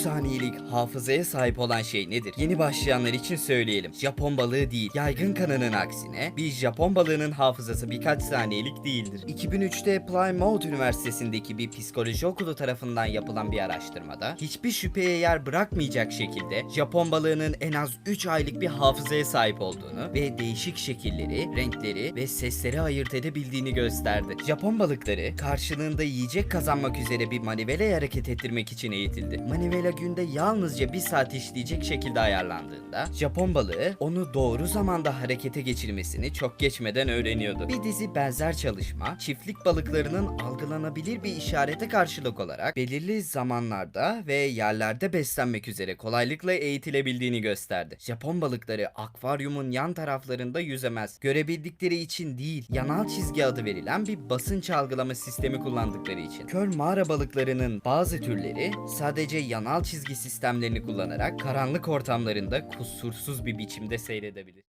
saniyelik hafızaya sahip olan şey nedir? Yeni başlayanlar için söyleyelim. Japon balığı değil. Yaygın kanının aksine bir Japon balığının hafızası birkaç saniyelik değildir. 2003'te Plymouth Üniversitesi'ndeki bir psikoloji okulu tarafından yapılan bir araştırmada hiçbir şüpheye yer bırakmayacak şekilde Japon balığının en az 3 aylık bir hafızaya sahip olduğunu ve değişik şekilleri, renkleri ve sesleri ayırt edebildiğini gösterdi. Japon balıkları karşılığında yiyecek kazanmak üzere bir manivelayı hareket ettirmek için eğitildi. Manivela günde yalnızca bir saat işleyecek şekilde ayarlandığında Japon balığı onu doğru zamanda harekete geçirmesini çok geçmeden öğreniyordu. Bir dizi benzer çalışma çiftlik balıklarının algılanabilir bir işarete karşılık olarak belirli zamanlarda ve yerlerde beslenmek üzere kolaylıkla eğitilebildiğini gösterdi. Japon balıkları akvaryumun yan taraflarında yüzemez. Görebildikleri için değil, yanal çizgi adı verilen bir basınç algılama sistemi kullandıkları için. Köl mağara balıklarının bazı türleri sadece yanal çizgi sistemlerini kullanarak karanlık ortamlarında kusursuz bir biçimde seyredebilir.